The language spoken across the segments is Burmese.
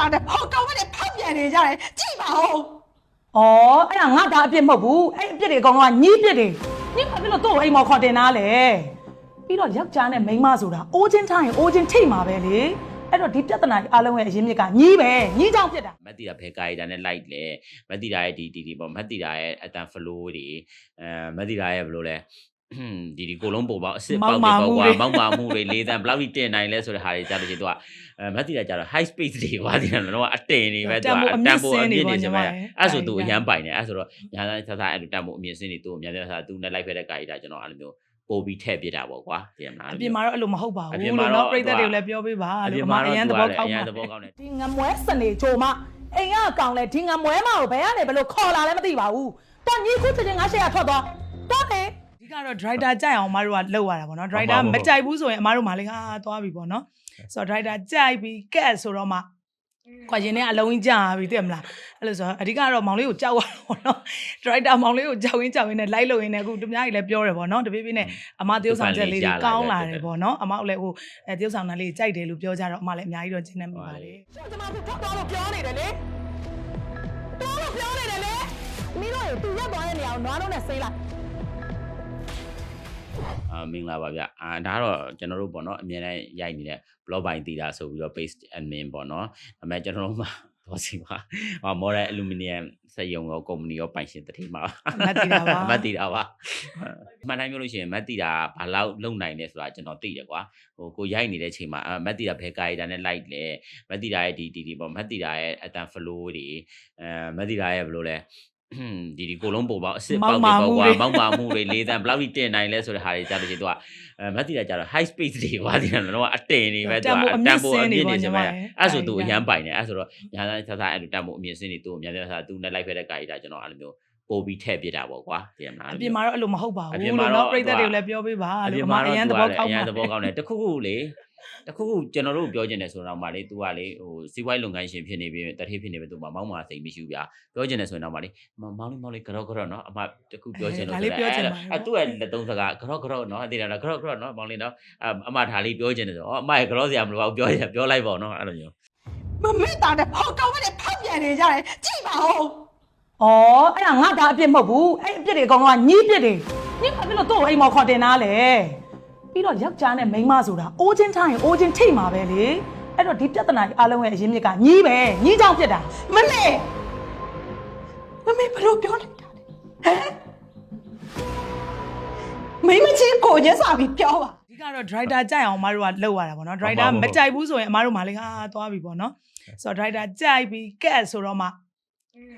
တာတဲ့ဟောကောင်းမနဲ့ဖောက်ပြန်နေကြတယ်ကြည့်ပါဦး။အော်အဲ့ဒါငါဒါအပြစ်မဟုတ်ဘူး။အဲ့အပြစ်တွေအကောင်လုံးကညီးပြစ်တွေ။ညီးဘာဖြစ်လို့သူ့ကိုအိမ်မော်ခေါ်တင်တာလဲ။ပြီးတော့ယောက်ျားနဲ့မိန်းမဆိုတာအိုးချင်းထားရင်အိုးချင်းထိတ်မှာပဲလေ။အဲ့တော့ဒီပြဿနာကြီးအားလုံးရဲ့အရင်းမြစ်ကညီးပဲ။ညီးကြောင့်ဖြစ်တာမက်တီတာဘယ်ကာရီတာနဲ့လိုက်လဲမက်တီတာရဲ့ဒီဒီဒီပေါ့မက်တီတာရဲ့အတန်ဖလိုးတွေအဲမက်တီတာရဲ့ဘယ်လိုလဲဟွန်း ဒီဒီကိုလုံးပုံပေါက်အစ်စ်ပေါက်တွေပေါ့ကွာမောက်မာမှုတွေလေးတန်းဘယ်လောက်ထိတင်နိုင်လဲဆိုတဲ့ဟာတွေကြားလို့ရှိရင်သူကအဲမက်တီတာကျတော့ high space တွေကွာဒီကတော့အတင်နေပဲသူကအတန်ပိုအမြင့်နေစမယ်အဲ့ဆိုသူအရန်ပိုင်တယ်အဲ့ဆိုတော့ညာသားဆဆအဲ့လိုတန်ပိုအမြင့်စင်းတွေသူ့ညာသားဆဆသူနဲ့လိုက်ဖက်တဲ့ကာရီတာကျွန်တော်အဲ့လိုမျိုးပို့ပြီးထည့်ပြတာပေါ့ကွာဒီမှာ။အပြင်မှာတော့အဲ့လိုမဟုတ်ပါအဘူးပြင်လို့မှာတော့နော်ပြိတ္တတွေကိုလည်းပြောပေးပါအလို့ပြင်အမမှာအတော့ရန်သသူကဘောလည်းကောအင်းရန်ပါသဘောကောင်းတယ်ဒီငမွဲစနေချိုမအိမ်ကအကောင်လဲဒီငမွဲမကိုဘယ်ကနေဘယ်လိုခေါ်လာလဲမသိပါဘူး။တော့ညီခုချက်ချင်းငါရှေ့ကထွက်သွား။တော့လေဒီ ကတော့ driver ကြိုက်အောင်အမတို့ကလောက်ရတာပေါ့နော် driver မကြိုက်ဘူးဆိုရင်အမတို့မှလေဟာသွားပြီပေါ့နော်ဆိုတော့ driver ကြိုက်ပြီးကက်ဆိုတော့မှခွာရင်နဲ့အလုံးကြီးကြာပြီသိရမလားအဲ့လိုဆိုတော့အဓိကတော့မောင်လေးကိုကြောက်ရတာပေါ့နော် driver မောင်လေးကိုကြောက်ရင်းကြောက်ရင်းနဲ့လိုက်လို့ရင်းနဲ့အခုတမားကြီးလည်းပြောတယ်ပေါ့နော်တပြေးပြေးနဲ့အမတယောက်ဆောင်ချက်လေးတွေကောင်းလာတယ်ပေါ့နော်အမလည်းဟိုအဲတယောက်ဆောင်တာလေးကြိုက်တယ်လို့ပြောကြတော့အမလည်းအများကြီးတော့ကျင်းနေမိပါတယ်ကျွန်တော်ကထွက်သွားလို့ပြောနေတယ်လေတော်လို့ပြောနေတယ်လေမင်းတို့ရေသူရက်သွားတဲ့နေရာကိုနွားလုံးနဲ့ဆေးလိုက် အာမင်္ဂလာပါဗျအာဒါကတော့ကျွန်တော်တို့ပေါ့နော်အမြဲတမ်းရိုက်နေတဲ့ blog ပိုင်းတည်တာဆိုပြီးတော့ page admin ပေါ့နော်ဒါပေမဲ့ကျွန်တော်တို့မှာတော့စီပါဟော model aluminum စက်ရုံရောကုမ္ပဏီရောပိုင်ရှင်တတိမှာမတ်တီတာပါမတ်တီတာပါမှန်တိုင်းပြောလို့ရှိရင်မတ်တီတာဘာလောက်လုံနိုင်လဲဆိုတာကျွန်တော်သိတယ်ကွာဟိုကိုရိုက်နေတဲ့အချိန်မှာမတ်တီတာဘယ်ကာရီတာနဲ့လိုက်လဲမတ်တီတာရဲ့ဒီဒီဒီပေါ့မတ်တီတာရဲ့အတန်ဖလိုးတွေအဲမတ်တီတာရဲ့ဘယ်လိုလဲဟွန်း ဒီဒီကိုလုံးပုံပေါက်အစ်စ်ပေါက်တွေပေါ့ကွာမောက်မာမှုတွေလေးတန်းဘယ်လောက်ထိတင်နိုင်လဲဆိုတဲ့ဟာတွေကြားလို့ရှိရင်သူကအဲမက်တီတာကျတော့ high space တွေကွာဒီကတော့အတင်နေပဲသူကအတန်ပိုအမြင့်နေစမယ်အဲ့ဆိုသူအရန်ပိုင်တယ်အဲ့ဆိုတော့ညာသားဆဆအဲ့လိုတန်ပိုအမြင့်စင်းနေသူညာသားဆဆသူနဲ့လိုက်ဖက်တဲ့ကာရီတာကျွန်တော်အဲ့လိုမျိုးပို့ပြီးထည့်ပြတာပေါ့ကွာဒီမှာအပြင်မှာတော့အဲ့လိုမဟုတ်ပါအဘူးပြင်မှာလို့တော့နော်ပြိတ္တတွေကိုလည်းပြောပေးပါအလို့ပြင်အမမှာအတော့ရန်သသူကဘောလည်းကောအင်းရန်ပါသဘောကောင်းတယ်တခုခုလေ တခုခုကျွန်တော်တို့ပြောချင်တယ်ဆိုတော့မှလေ तू ကလေဟိုစီးပွားရေးလုပ်ငန်းရှင်ဖြစ်နေပြီတထေးဖြစ်နေပြီ तू မမောင်းမာစိတ်မရှိဘူးဗျာပြောချင်တယ်ဆိုရင်တော့မှလေမောင်းလေးမောင်းလေးကြော့ကြော့နော်အမတခုပြောချင်လို့အဲ့သူ့ရဲ့လက်သုံးစကားကြော့ကြော့နော်သိတယ်လားကြော့ကြော့နော်မောင်းလေးနော်အမဒါလေးပြောချင်တယ်ဆိုတော့အမရဲ့ကြော့စရာမလိုပါဘူးပြောရပြောလိုက်ပါတော့နော်အဲ့လိုမျိုးမမေ့တာတဲ့ဟောကောင်းမနဲ့ဖောက်ပြန်နေကြတယ်ကြည့်ပါဦး။အော်အဲ့ဒါငါဒါအပြစ်မဟုတ်ဘူး။အဲ့အပြစ်တွေအကောင်လုံးကညီးပြစ်တွေ။ညီးဘာဖြစ်လို့သူ့ကိုအိမ်မော်ခေါ်တင်တာလဲ။ ပြီးတော့ယောက်ျားနဲ့မိန်းမဆိုတာအိုးချင်းထားရင်အိုးချင်းထိတ်မှာပဲလေ။အဲ့တော့ဒီပြဿနာကြီးအားလုံးရဲ့အရင်းမြစ်ကညီးပဲ။ညီးကြောင့်ဖြစ်တာမမေ့မမေ့ဘယ်လိုပြောလိုက်တာလဲဟမ်မိမချင်းကိုကျစားပြီးပြောပါ။ဒီကတော့ driver ကြိုက်အောင်အမတို့ကလောက်ရတာပေါ့နော် driver မကြိုက်ဘူးဆိုရင်အမတို့မှလေဟာသွားပြီပေါ့နော်။ဆိုတော့ driver ကြိုက်ပြီးကက်ဆိုတော့မှ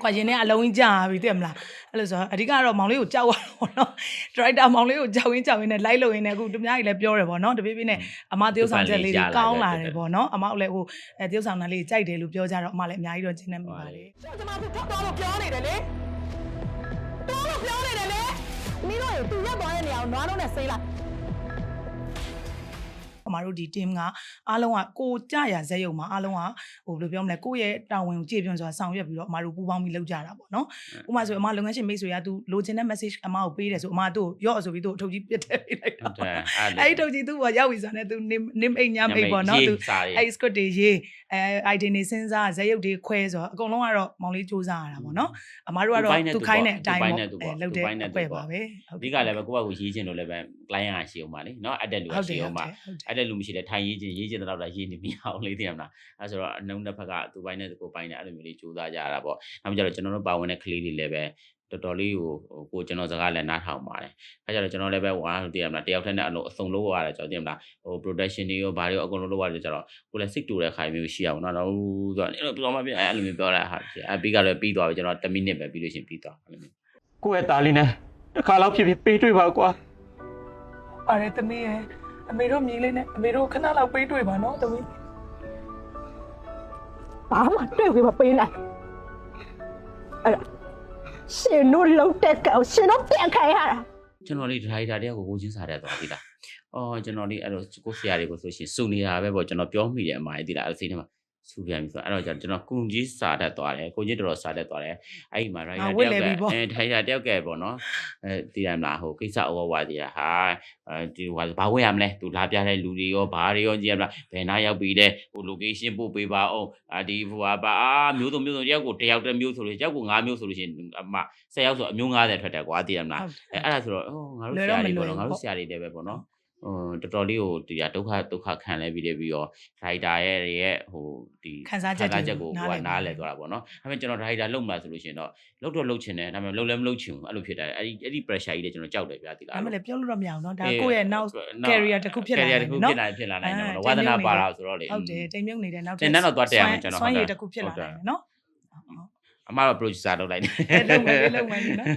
ခွာရင်နဲ့အလုံးကြီးကြာပြီသိရမလားအဲ့လိုဆိုတော့အဓိကတော့မောင်လေးကိုကြောက်ရတာပေါ့နော် driver မောင်လေးကိုကြောက်ရင်းကြောက်ရင်းနဲ့လိုက်လို့ရင်းနဲ့အခုတမားကြီးလည်းပြောတယ်ပေါ့နော်တပြေးပြေးနဲ့အမတယောက်ဆောင်ချက်လေးတွေကောင်းလာတယ်ပေါ့နော်အမလည်းဟိုအဲတယောက်ဆောင်တာလေးကြိုက်တယ်လို့ပြောကြတော့အမလည်းအများကြီးတော့ကျင်းနေမိပါတယ်ကျွန်တော်ကထွက်သွားလို့ပြောနေတယ်လေတော်လို့ပြောနေတယ်လေမင်းတို့ရေသူရက်သွားတဲ့နေရာကိုနွားလုံးနဲ့ဆေးလိုက်အ မတို့ဒီ team ကအားလုံးကကိုကြရဇက်ရုံမှာအားလုံးကဟိုဘယ်လိုပြောမလဲကိုယ့်ရဲ့တာဝန်ကိုကြည့်ပြွန်စွာဆောင်ရွက်ပြီးတော့အမတို့ပူးပေါင်းပြီးလုပ်ကြတာပေါ့နော်ဥပမာဆိုအမလုပ်ငန်းရှင်မိတ်ဆွေက तू လိုချင်တဲ့ message အမကိုပေးတယ်ဆိုအမတို့ရော့ဆိုပြီးသူ့အထုပ်ကြီးပြတ်တယ်ပေးလိုက်တာအဲ့ဒီထုပ်ကြီးသူ့ပေါ်ရောက်ပြီဆိုတော့ तू name name အိမ်ညမိတ်ပေါ့နော် तू အဲ့ script တွေရေးအဲ idea နေစဉ်းစားဇက်ရုပ်တွေခွဲဆိုတော့အကုန်လုံးကတော့မောင်လေးစူးစမ်းရတာပေါ့နော်အမတို့ကတော့သူခိုင်းတဲ့အတိုင်းပေါ့လုပ်တဲ့အဖွဲ့ပါပဲအဓိကလည်းပဲကိုယ့်ဘာကိုရေးချင်လို့လည်းပဲ client ကရှိအောင်ပါလေနော်အတက်လူကရှိအောင်ပါအတက်တဲ့လူမရှိတဲ့ထိုင်ရေးချင်းရေးချင်တဲ့တော့လည်းရေးနေမရအောင်လေးသိရမလားအဲဆိုတော့အနှုံတစ်ဖက်ကသူပိုင်းနဲ့ကိုပိုင်းနဲ့အဲ့လိုမျိုးလေးစူးစမ်းကြရတာပေါ့နောက်ကြတော့ကျွန်တော်တို့ပါဝင်တဲ့ကလေးတွေလည်းပဲတော်တော်လေးကိုကိုကျွန်တော်စကားလည်းနားထောင်ပါတယ်အဲကြတော့ကျွန်တော်လည်းပဲဝါလို့သိရမလားတယောက်တည်းနဲ့အလုံးအစုံလုံးရတယ်ကျွန်တော်သိရမလားဟို production တွေရောဘာတွေရောအကုန်လုံးလုပ်ရတယ်ကျတော့ကိုလည်းစိတ်တူတဲ့ခိုင်မျိုးရှိအောင်နော်တော့ဆိုတော့အဲ့လိုပြောမှပြအဲ့လိုမျိုးပြောတာဟာအပြီးကလည်းပြီးသွားပြီကျွန်တော်10မိနစ်ပဲပြီးလို့ရှိရင်ပြီးသွားအဲ့လိုမျိုးကိုယ့်ရဲ့သားလေးနဲ့တစ်ခါလောက်ဖြစ်ဖြစ်ပေးတွေ့ပါကွာပါတယ်သမီးရဲ့ အမေတို့မြည်လေးနဲ့အမေတို့ခဏလောက်ပေးတွေ့ပါနော်သမီးဘာမှတွေ့ပြီးမပေးနိုင်အဲ့ဒါရှင်တို့လုံးတဲ့ကောင်ရှင်တို့ပြန်ခိုင်းရတာကျွန်တော်လေးဒရိုက်တာတယောက်ကိုကိုချင်းစားတဲ့သွားပြီလားအော်ကျွန်တော်လေးအဲ့လိုကိုဆရာတွေကိုဆိုရှင်စုနေတာပဲပေါ့ကျွန်တော်ပြောမိတယ်အမကြီးဒီလားအဲ့စိတ်ထဲမှာ ဆူပြန်ပြီဆိုတော့အဲ့တော့ကျွန်တော်ကုံကြီးစာတတ်သွားတယ်ကုံကြီးတော်တော်စာတတ်သွားတယ်အဲ့ဒီမှာရိုက်ငါတာဝတတ်ယောလဲက်ကပြီပေါ့အဲထိုင်တာတယောက်ကပေါ့နော်အဲဒီရမလားဟိုကိစ္စဩဝါဒီဟာအဲဒီဟိုဘာဝဲရမလဲသူလာပြတဲ့လူတွေရောဘာတွေရောကြည့်ရမလားဘယ်နာရောက်ပြီလဲဟို location ပို့ပေးပါအောင်အာဒီဟိုဟာပါအာမျိုးစုံမျိုးစုံတယောက်ကိုတယောက်တစ်မျိုးဆိုလို့တယောက်ကို၅မျိုးဆိုလို့ရှိရင်အမ10ယောက်ဆိုအမျိုး90ထွက်တယ်ကွာသိရမလားဟုတ်အဲအဲ့ဒါဆိုတော့အော်ငါတို့ဆရာတွေပေါ့နော်ငါတို့ဆရာတွေတည်းပဲပေါ့နော်ဟို တော်တော်လေးကိုဒီဒုက္ခဒုက္ခခံလဲပြီးတယ်ပြီးတော့ဒရိုက်တာရဲ့ရဲ့ဟိုဒီခံစားချက်တွေကိုနားဟိုလည်ကနားလဲသွားတာပေါ့နော်ဒါပေမဲ့ကျွန်တော်ဒရိုက်တာလုပ်မှာဆိုလို့ရှိရင်တော့လုပ်တော့လုပ်ချင်တယ်ဒါပေမဲ့လုပ်လည်းမလုပ်ချင်ဘူးအဲ့လိုဖြစ်တယ်အဲ့ဒီအဲ့ဒီ pressure ကြီးတွေကျွန်တော်ကြောက်တယ်ဗျာဒီလားဒါမှလည်းပြောလို့တော့မရအောင်နော်ဒါကိုယ့်ရဲ့နောက် career တစ်ခုဖြစ်လာ career နိုင်တစ်ခုနော်ဖြစ်လာဖြစ်လာနိုင်တယ်ပေါ့နော်အဲဝါသနာတိတ်မြုပ်ပါနေတာဆိုတော့လေဟုတ်တယ်တိမ်မြုပ်နေတဲ့နောက်တင်တန်းတော့သွားတက်ရမယ်ကျွန်တော်စွမ်းရည်ဟုတ်တယ်တစ်ခုဖြစ်လာဟုတ်တယ်နိုင်တယ်နော်အမတော့ producer လုပ်လိုက်တယ်အဲလုပ်မယ်လေလုပ်မယ်လေနော်